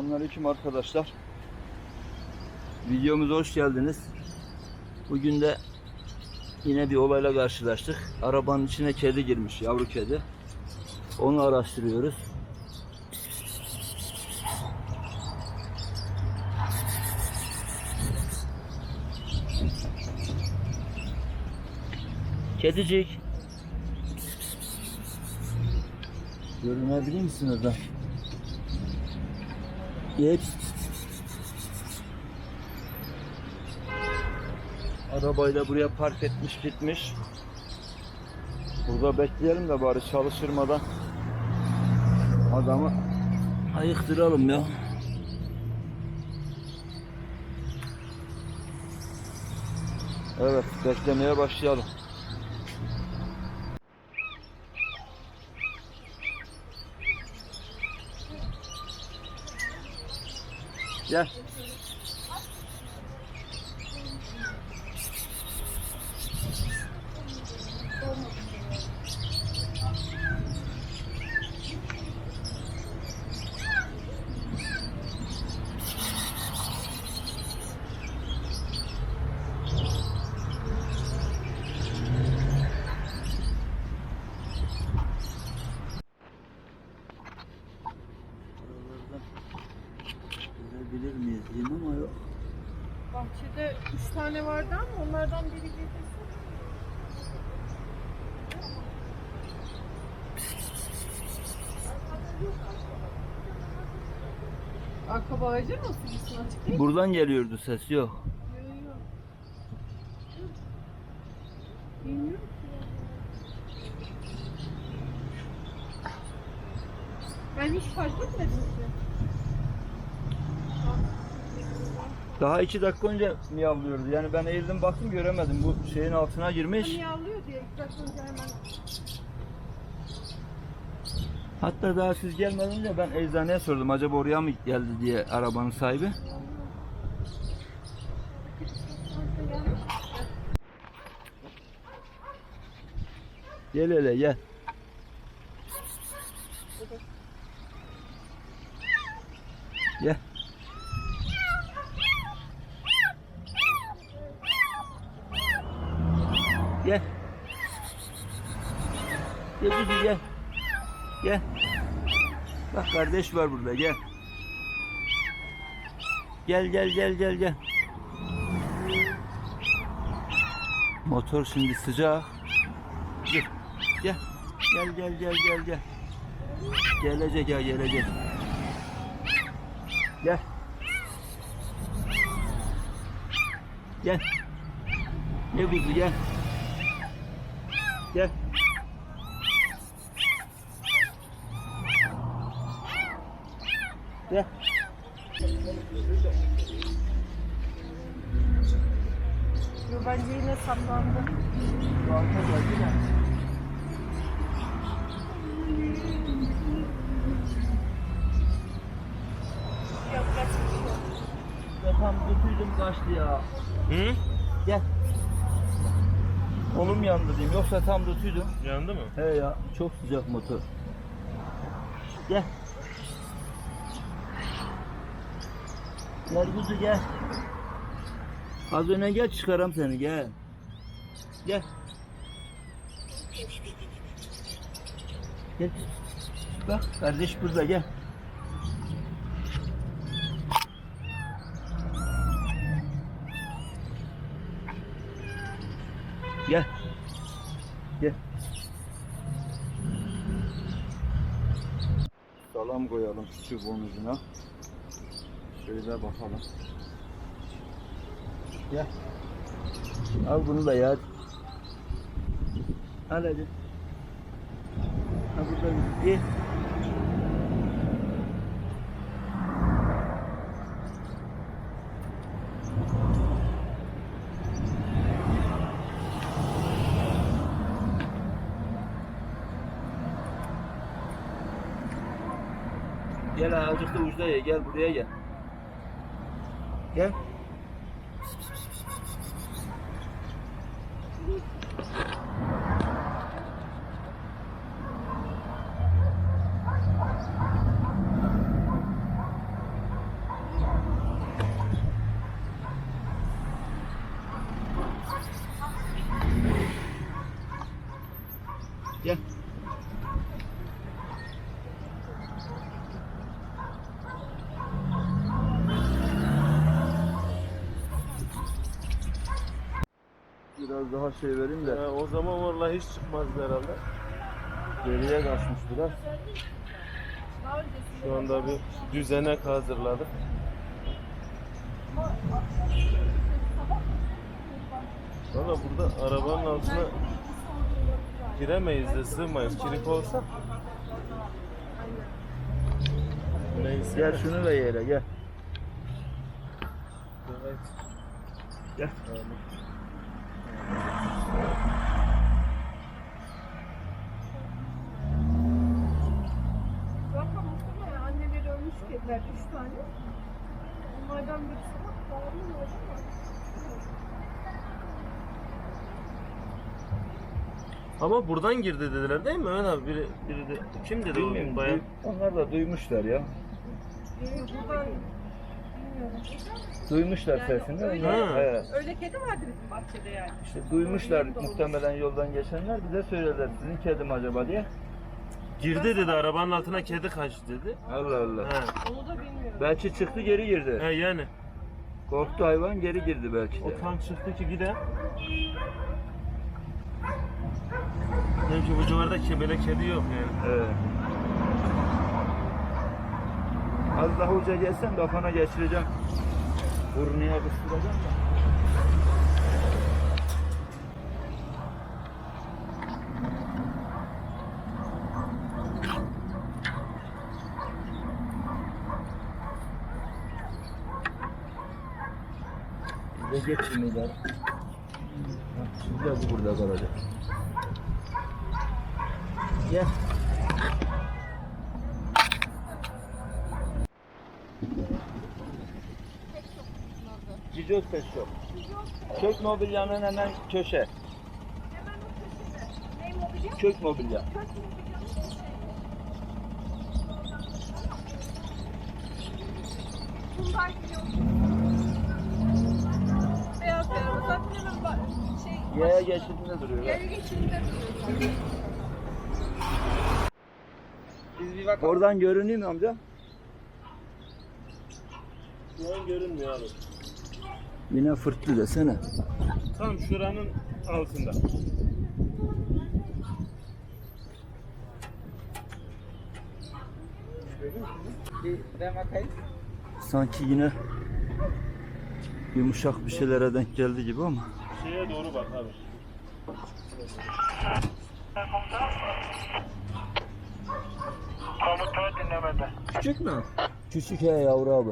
Selamünaleyküm arkadaşlar. Videomuza hoş geldiniz. Bugün de yine bir olayla karşılaştık. Arabanın içine kedi girmiş, yavru kedi. Onu araştırıyoruz. Kedicik. Görünebilir misin orada? Ye. Arabayı da buraya park etmiş gitmiş. Burada bekleyelim de bari çalıştırmadan adamı ayıktıralım ya. Evet beklemeye başlayalım. Gel. Diyeyim ama yok. Bahçede üç tane vardı ama onlardan biri getirsin. Arka bağcı nasıl gitsin açık değil mi? Buradan geliyordu ses yok. Yok yok. Bilmiyorum ki. Ben hiç fark etmedim ki. Daha iki dakika önce miyavlıyordu. Yani ben eğildim baktım göremedim. Bu şeyin altına girmiş. Yağlıyor diye ilk dakika önce hemen Hatta daha siz gelmeden önce ben eczaneye sordum. Acaba oraya mı geldi diye arabanın sahibi. Gel hele. Gel. Gel. Gel kızım gel. Gel. Bak kardeş var burada gel. Gel gel gel gel gel. Motor şimdi sıcak. Dur. Gel. Gel gel gel gel gel. Gelecek ya gelecek. Gel. Gel. Ne kuzu gel. Gel. Gel. Yo, bence yine. Bu arka geldi de. Yok kaçmış. Ya tam götürdüm kaçtı ya. Hı? Gel. Kolum yandı diyeyim. Yoksa tam tutuyordum. Yandı mı? He ya çok sıcak motor. Gel. Gel kuzu gel. Az öne gel çıkaram seni gel. Gel. Gel. Bak kardeş burada gel. Gel. Gel. Salam koyalım çubuğun ucuna. Şöyle bakalım. Gel. Al bunu da ya. Al hadi. Ha burada bir ye. Gel ha, azıcık da ucuda ye. Gel buraya. Gel. Gel. Biraz daha şey vereyim de Ee, o zaman vallahi hiç çıkmazdı herhalde. geriye kaçmış biraz. Şu anda bir düzenek hazırladık. Valla burada arabanın altına giremeyiz de sığmayız. Kilit olsa. Neyse. Gel şunu da yere gel. Evet. Gel. Tamam. Zaten muhtemelen anneleri ölmüş kediler üç tane. Onlardan birisi bak bağırıyor ama. Ama buradan girdi dediler değil mi Mehmet abi? Biri, biri de kim dedi Bilmiyorum. bayan? duy- Onlar da duymuşlar ya. Ee, buradan. Duymuşlar Yani sesini. öyle- onlar- Ha. Evet. Öyle kedi vardı bizim bahçede yani. İşte duymuşlar Öyle de olur. muhtemelen yoldan geçenler bize söylediler sizin kedim acaba diye. Girdi dedi arabanın altına kedi kaçtı dedi. Allah Allah. He, Onu da bilmiyorum. Belki çıktı geri girdi. he yani. Korktu hayvan geri girdi belki de. O tam çıktı ki gide. Dedim ki bu civarda böyle kedi yok yani. Evet. Az daha uca gelsen kafana geçireceğim. Burnuya kıstıracağım da. Bize geçirmeyiler. Şimdi de bu burada kalacak. Gel. Cicoz Pet Shop. Kök mobilyanın hemen köşe. Hemen o köşede. Ne mobilya? Kök mobilya. Kök mobilyanın. Beyaz beyaz. Hemen bak, şey. Yaya geçidinde duruyor. Yaya geçidinde duruyor. Biz bir bakalım. Oradan görünüyor mu amca? Şu an görünmüyor abi. Yine fırtlı desene. Tam şuranın altında. Sanki yine yumuşak bir şeylere denk geldi gibi ama. Şeye doğru bak abi. Komutanı dinlemede. Küçük mü? Küçük he yavru abi.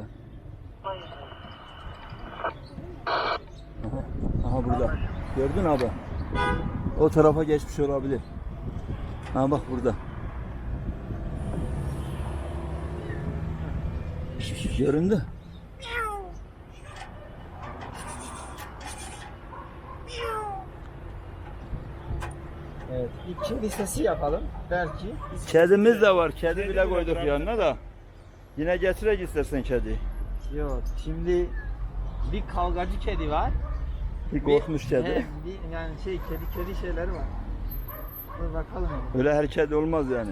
Aha, aha burada. Gördün abi. O tarafa geçmiş olabilir. Ha bak burada. Göründü. Evet. Bir kedi sesi yapalım. Belki. Kedimiz de var. Kedi bile koyduk yanına da. Yine getirek istersen kediyi. Yok. Şimdi bir kavgacı kedi var. Bir korkmuş He, kedi. bir, yani şey kedi kedi şeyleri var. Dur bakalım. Öyle her kedi olmaz yani.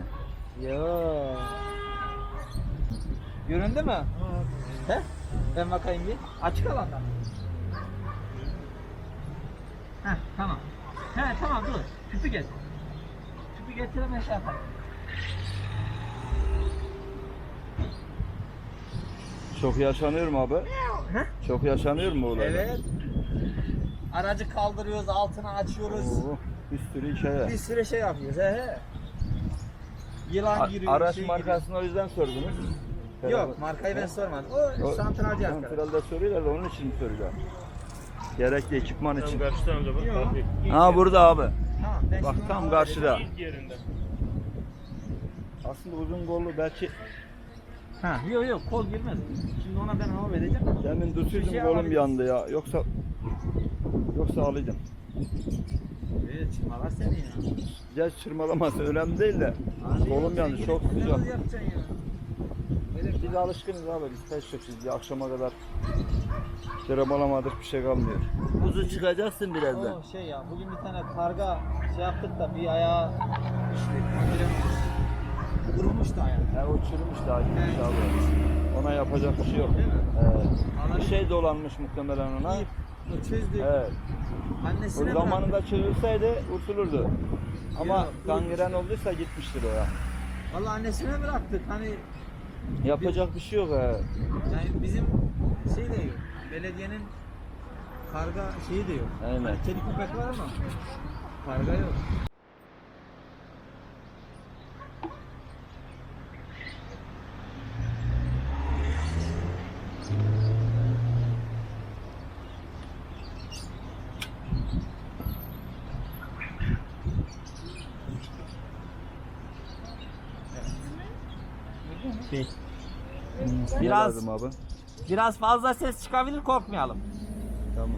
Yok. Göründü mü? He? Ben bakayım bir. Açık alanda. Heh tamam. He tamam dur. Tüpü getir. Tüpü getir hemen şey yapalım. Çok yaşanıyor mu abi? He? Çok yaşanıyor mu olaylar? Evet. Aracı kaldırıyoruz, altını açıyoruz. Oo, bir sürü hikaye. Bir sürü şey yapıyoruz. He he. Yılan A- giriyor. araç şey markasını o yüzden sordunuz. giriyor. Yok, markayı ben sormadım. O, santralci arkadaş. Santralde soruyorlar da onun için soruyorlar. Gerekli ekipman Tam için. karşıda amca bak. Yok. Ha burada abi. Tamam, ben Bak şimdi tam karşıda. yerinde. Aslında uzun kollu belki Ha, yok yok kol girmez. Şimdi ona ben hava vereceğim. demin tutuydum şey kolum yandı ya. Yoksa yoksa alıyordum. Evet, çıkmalar seni ya. Gel çırmalaması önemli değil de. Kolum yandı çok sıcak. Ya? Biz alışkınız abi biz pek çok biz akşama kadar Kiramalamadık bir şey kalmıyor. Kuzu çıkacaksın birazdan. O şey ya bugün bir tane karga şey yaptık da bir ayağı düştü. Vurulmuş da ayağı. He uçurmuş daha gitmiş abi. Ona yapacak bir şey yok. Değil mi? Evet. Bir şey dolanmış muhtemelen ona. İyi. O çözdü. Evet. Annesine zamanında çözülseydi kurtulurdu. Ama kangren olduysa gitmiştir o ya. Valla annesine bıraktık. Hani Yapacak bir şey yok he. yani bizim şey de yok. Belediyenin karga şeyi de yok. Aynen. Hani kedi köpek var ama karga yok. Şey, Ne Biraz- lazım abi? biraz fazla ses çıkabilir korkmayalım. Tamam.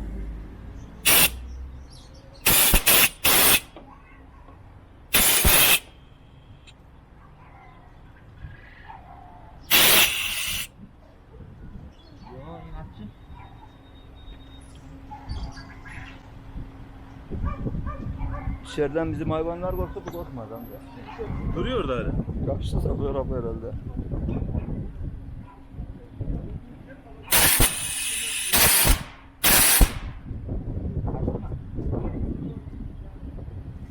İçeriden bizim hayvanlar korktu bu korkmaz amca. Duruyor da hala. Kaçtı sapıyor abi herhalde.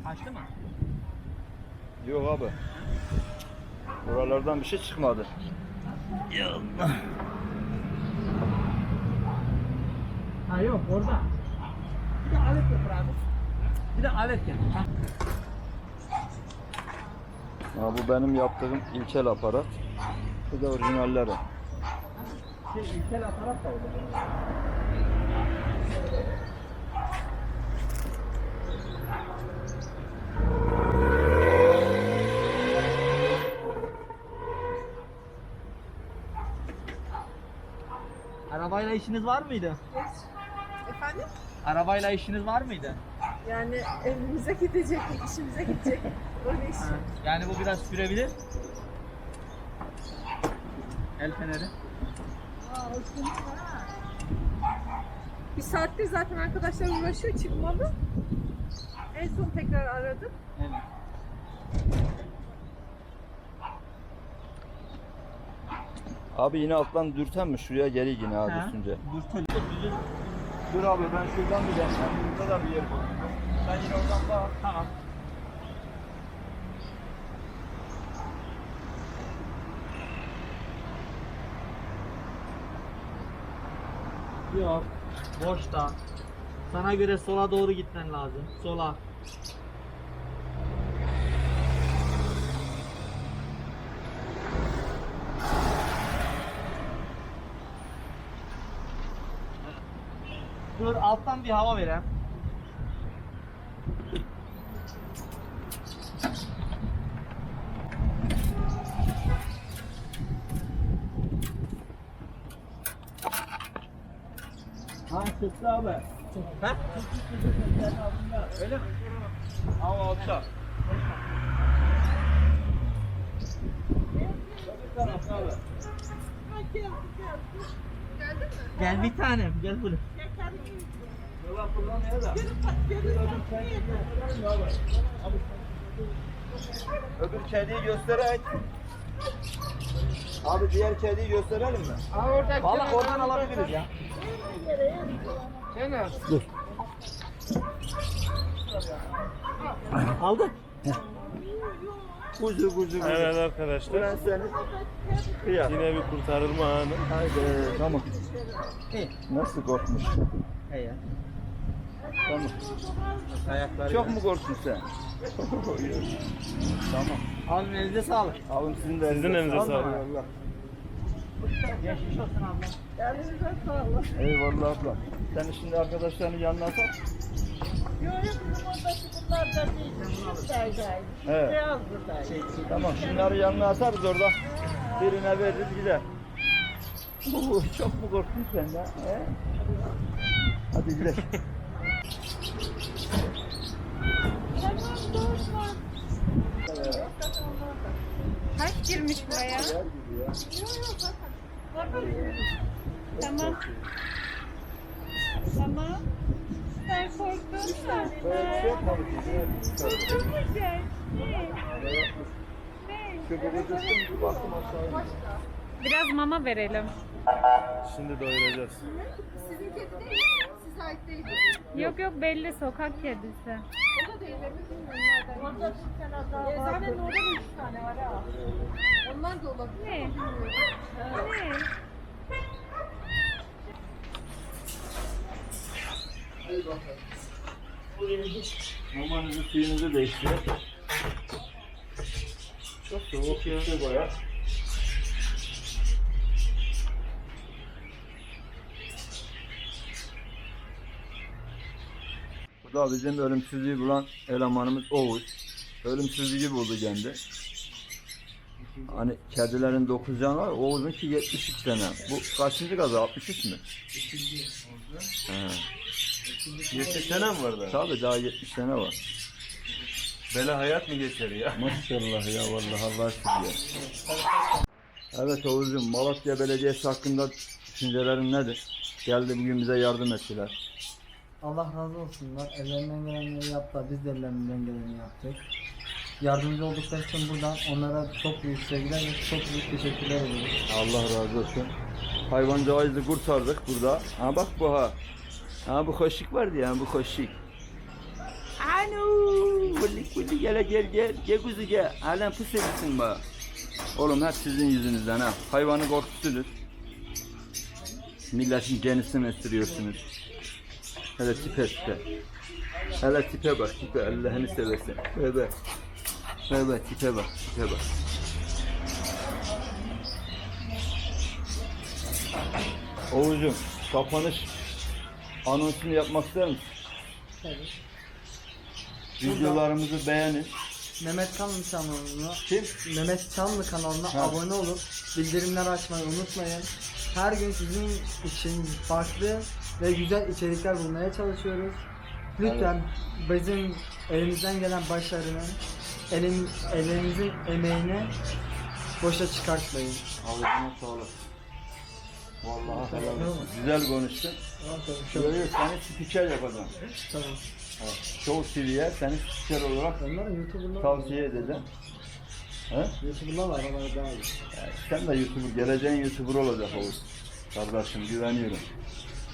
Kaçtı mı? Yok abi. Buralardan bir şey çıkmadı. Ya Allah. Ha yok orada. Bir de alet getir abi. Bir de alet getir. Ha. Ha, bu benim yaptığım ilkel aparat. Bu da orijinalleri. Şey ilkel aparat da orada. Arabayla işiniz var mıydı? Efendim? Arabayla işiniz var mıydı? Yani evimize gidecek, işimize gidecek. Öyle iş. Ha, Yani bu biraz sürebilir. El feneri. Aa. Ha. Bir saattir zaten arkadaşlar uğraşıyor çıkmadı. En son tekrar aradım. Evet. Abi yine alttan dürten mi? Şuraya geri yine abi Ha, şöyle. Düzün. Dur abi ben şuradan bir deneyim. Burada da bir yer buldum. Sen yine oradan bak. Tamam. Yok. Boşta. Sana göre sola doğru gitmen lazım. Sola. Dur alttan bir hava vereyim. Ha çıktı abi. Ha? Öyle mi? Ama alçak. Gel bir tanem, gel buraya. Öbür kediyi göstererek. Abi diğer kediyi gösterelim mi? Valla oradan alabiliriz ya. Dur. Aldık. Kuzu kuzu kuzu. Evet arkadaşlar. Ben seni kıyar. Yine bir kurtarılma anı. Haydi tamam. İyi. Nasıl korkmuş? İyi ya. Tamam. Ayakları. Çok mu korktun sen? tamam. Abi elinize sağlık. Abim sizin de Sizin elinize sağlık. Eyvallah. Geçmiş olsun abla. Elinize sağlık. Eyvallah abla. Sen şimdi arkadaşlarını yanına sat. Yok yok bizim oradaki bunlar da değil. Evet. Beyaz buradaydı. Şey, Tamam şunları yanına atarız orada. Birine veririz gider. Oo, çok mu korktun sen de? He? Hadi gidelim. girmiş buraya? Tamam. Tamam. Sen korktun sen. Korkmayacak. Ne? Ne? Biraz mama verelim. Şimdi doyuracağız. Sizin kedi değil mi? Size ait değil. Yok yok belli sokak kedisi. O da değil. emin değilim nereden. Orada bir tane daha var. Eczanenin orada da üç tane var ha. Onlar da olabilir. Ne? Ne? Mamanızı suyunuzu değiştirin. Çok soğuk ya. Baya. Bu da bizim ölümsüzlüğü bulan elemanımız Oğuz. Ölümsüzlüğü buldu kendi. Hani kedilerin 9 canı var, Oğuz'unki 73 tane. Bu kaçıncı gazı? 63 mü? He. 70 tane mi var daha? Tabii daha 70 tane var. Bela hayat mı geçer ya? Maşallah ya vallahi Allah sizi. Evet Oğuz'cum Malatya Belediyesi hakkında düşüncelerin nedir? Geldi bugün bize yardım ettiler. Allah razı olsunlar. Ellerinden gelenleri yaptılar. Biz de ellerinden geleni yaptık. Yardımcı oldukları için buradan onlara çok büyük sevgiler ve çok büyük teşekkürler ediyoruz. Allah razı olsun. Hayvancağızı kurtardık burada. Ha bak bu ha. Ha bu koşik vardı ya bu koşik. Anu, bullik bullik gel gel gel gel kuzu gel. Halen pıs etsin bak. Oğlum hep sizin yüzünüzden ha. Hayvanı korkuttunuz. Milletin cenisini ısırıyorsunuz. Hele tipe tipe. Hele tipe bak tipe Allah'ını seversen. Bebe. Bebe tipe bak tipe bak. Oğuz'cum kapanış anonsunu yapmak ister misin? Videolarımızı beğenin. Mehmet Çanlı kanalına, Kim? Mehmet Çanlı kanalına Ha. abone olup bildirimleri açmayı unutmayın. Her gün sizin için farklı ve güzel içerikler bulmaya çalışıyoruz. Lütfen bizim elimizden gelen başarını, elim, elimizin emeğini boşa çıkartmayın. Ağzına sağlık. Vallahi helal olsun. Güzel konuştun. Şöyle seni spiker yapacağım. Tamam. Show TV'ye seni spiker olarak YouTuber'lar tavsiye edeceğim. He? YouTuber'lar var ama daha iyi. Sen de YouTuber, geleceğin YouTuber olacak Oğuz. Kardeşim güveniyorum.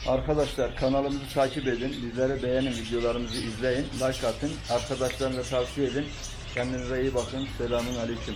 Arkadaşlar kanalımızı takip edin, bizleri beğenin, videolarımızı izleyin, like atın, arkadaşlarınıza tavsiye edin. Kendinize iyi bakın. Selamun Aleyküm.